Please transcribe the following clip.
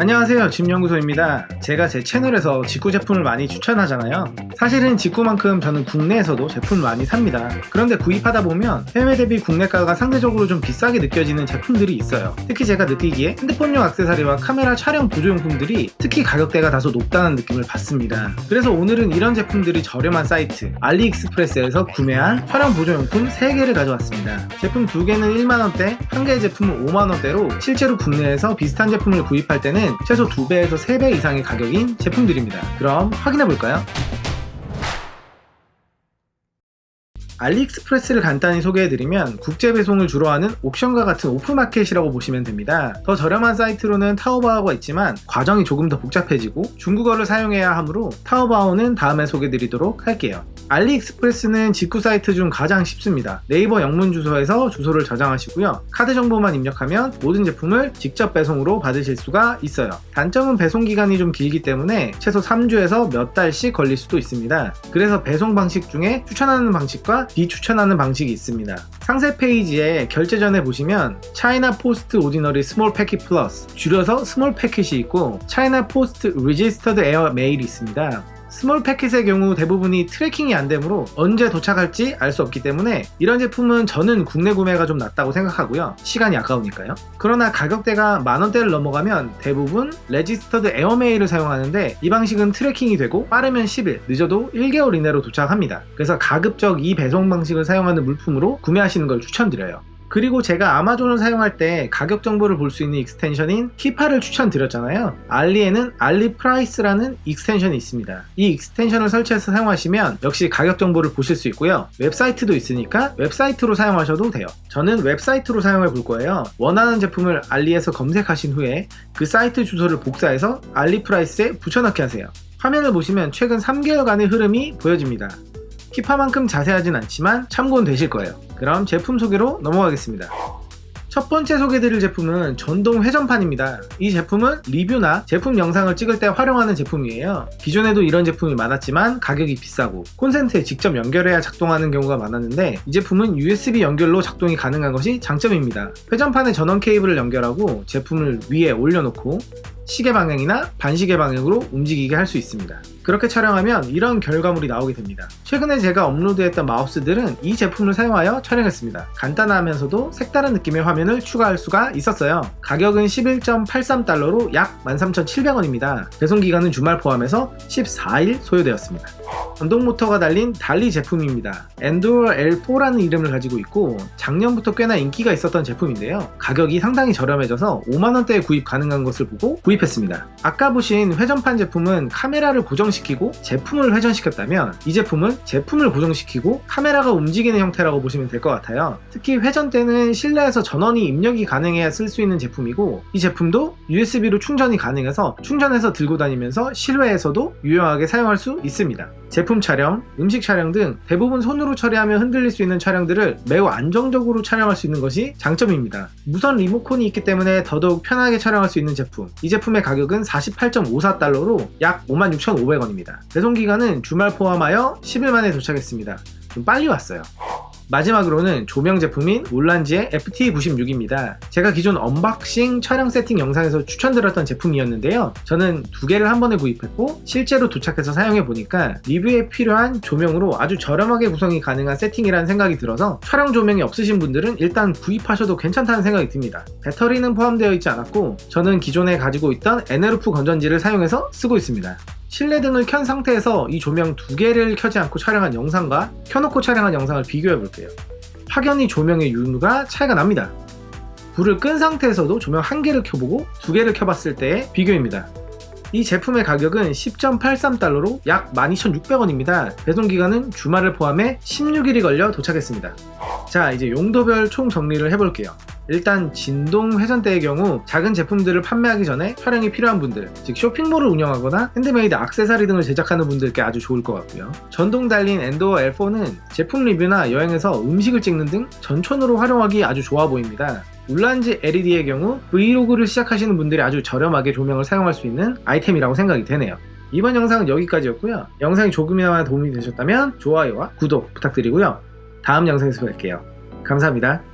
안녕하세요. 짐연구소입니다. 제가 제 채널에서 직구 제품을 많이 추천하잖아요. 사실은 직구만큼 저는 국내에서도 제품을 많이 삽니다. 그런데 구입하다 보면 해외 대비 국내가가 상대적으로 좀 비싸게 느껴지는 제품들이 있어요. 특히 제가 느끼기에 핸드폰용 액세서리와 카메라 촬영 보조용품들이 특히 가격대가 다소 높다는 느낌을 받습니다. 그래서 오늘은 이런 제품들이 저렴한 사이트 알리익스프레스에서 구매한 촬영 보조용품 3개를 가져왔습니다. 제품 2개는 1만원대 1개의 제품은 5만원대로 실제로 국내에서 비슷한 제품을 구입할 때는 최소 2배에서 3배 이상의 가격인 제품들입니다. 그럼 확인해 볼까요? 알리익스프레스를 간단히 소개해드리면 국제 배송을 주로 하는 옥션과 같은 오프마켓이라고 보시면 됩니다. 더 저렴한 사이트로는 타오바오가 있지만 과정이 조금 더 복잡해지고 중국어를 사용해야 하므로 타오바오는 다음에 소개드리도록 할게요. 알리익스프레스는 직구 사이트 중 가장 쉽습니다. 네이버 영문 주소에서 주소를 저장하시고요. 카드 정보만 입력하면 모든 제품을 직접 배송으로 받으실 수가 있어요. 단점은 배송 기간이 좀 길기 때문에 최소 3주에서 몇 달씩 걸릴 수도 있습니다. 그래서 배송 방식 중에 추천하는 방식과 비추천하는 방식이 있습니다. 상세 페이지에 결제 전에 보시면 차이나 포스트 오디너리 스몰 패킷 플러스 줄여서 스몰 패킷이 있고 차이나 포스트 리지스터드 에어 메일이 있습니다. 스몰 패킷의 경우 대부분이 트래킹이 안 되므로 언제 도착할지 알 수 없기 때문에 이런 제품은 저는 국내 구매가 좀 낫다고 생각하고요. 시간이 아까우니까요. 그러나 가격대가 만원대를 넘어가면 대부분 레지스터드 에어메일을 사용하는데 이 방식은 트래킹이 되고 빠르면 10일, 늦어도 1개월 이내로 도착합니다. 그래서 가급적 이 배송 방식을 사용하는 물품으로 구매하시는 걸 추천드려요. 그리고 제가 아마존을 사용할 때 가격 정보를 볼 수 있는 익스텐션인 키파를 추천드렸잖아요. 알리에는 알리 프라이스라는 익스텐션이 있습니다. 이 익스텐션을 설치해서 사용하시면 역시 가격 정보를 보실 수 있고요. 웹사이트도 있으니까 웹사이트로 사용하셔도 돼요. 저는 웹사이트로 사용해 볼 거예요. 원하는 제품을 알리에서 검색하신 후에 그 사이트 주소를 복사해서 알리 프라이스에 붙여넣기 하세요. 화면을 보시면 최근 3개월간의 흐름이 보여집니다. 키파만큼 자세하진 않지만 참고는 되실 거예요. 그럼 제품 소개로 넘어가겠습니다. 첫 번째 소개드릴 제품은 전동 회전판입니다. 이 제품은 리뷰나 제품 영상을 찍을 때 활용하는 제품이에요. 기존에도 이런 제품이 많았지만 가격이 비싸고 콘센트에 직접 연결해야 작동하는 경우가 많았는데 이 제품은 USB 연결로 작동이 가능한 것이 장점입니다. 회전판에 전원 케이블을 연결하고 제품을 위에 올려놓고 시계 방향이나 반시계 방향으로 움직이게 할 수 있습니다. 그렇게 촬영하면 이런 결과물이 나오게 됩니다. 최근에 제가 업로드했던 마우스들은 이 제품을 사용하여 촬영했습니다. 간단하면서도 색다른 느낌의 화면을 추가할 수가 있었어요. 가격은 11.83달러로 약 13,700원입니다. 배송 기간은 주말 포함해서 14일 소요되었습니다. 전동 모터가 달린 달리 제품입니다. 엔도어 L4라는 이름을 가지고 있고 작년부터 꽤나 인기가 있었던 제품인데요. 가격이 상당히 저렴해져서 5만원대에 구입 가능한 것을 보고 구입했습니다. 아까 보신 회전판 제품은 카메라를 고정시키고 제품을 회전시켰다면 이 제품은 제품을 고정시키고 카메라가 움직이는 형태라고 보시면 될 것 같아요. 특히 회전 때는 실내에서 전원이 입력이 가능해야 쓸 수 있는 제품이고 이 제품도 USB로 충전이 가능해서 충전해서 들고 다니면서 실외에서도 유용하게 사용할 수 있습니다. 제품 촬영, 음식 촬영 등 대부분 손으로 처리하면 흔들릴 수 있는 촬영들을 매우 안정적으로 촬영할 수 있는 것이 장점입니다. 무선 리모컨이 있기 때문에 더더욱 편하게 촬영할 수 있는 제품. 이 제품의 가격은 48.54달러로 약 56,500원입니다. 배송 기간은 주말 포함하여 10일 만에 도착했습니다. 좀 빨리 왔어요. 마지막으로는 조명 제품인 울란지의 FT96입니다. 제가 기존 언박싱 촬영 세팅 영상에서 추천드렸던 제품이었는데요. 저는 두 개를 한 번에 구입했고 실제로 도착해서 사용해 보니까 리뷰에 필요한 조명으로 아주 저렴하게 구성이 가능한 세팅이라는 생각이 들어서 촬영 조명이 없으신 분들은 일단 구입하셔도 괜찮다는 생각이 듭니다. 배터리는 포함되어 있지 않았고 저는 기존에 가지고 있던 에네르프 건전지를 사용해서 쓰고 있습니다. 실내 등을 켠 상태에서 이 조명 두 개를 켜지 않고 촬영한 영상과 켜놓고 촬영한 영상을 비교해 볼게요. 확연히 조명의 유무가 차이가 납니다. 불을 끈 상태에서도 조명 한 개를 켜보고 두 개를 켜봤을 때의 비교입니다. 이 제품의 가격은 10.83달러로 약 12,600원입니다. 배송 기간은 주말을 포함해 16일이 걸려 도착했습니다. 자, 이제 용도별 총 정리를 해볼게요. 일단 진동 회전대의 경우 작은 제품들을 판매하기 전에 촬영이 필요한 분들, 즉 쇼핑몰을 운영하거나 핸드메이드 악세사리 등을 제작하는 분들께 아주 좋을 것 같고요. 전동 달린 엔도어 L4는 제품 리뷰나 여행에서 음식을 찍는 등 전천으로 활용하기 아주 좋아 보입니다. 울란지 LED의 경우 브이로그를 시작하시는 분들이 아주 저렴하게 조명을 사용할 수 있는 아이템이라고 생각이 되네요. 이번 영상은 여기까지였고요. 영상이 조금이나마 도움이 되셨다면 좋아요와 구독 부탁드리고요. 다음 영상에서 뵐게요. 감사합니다.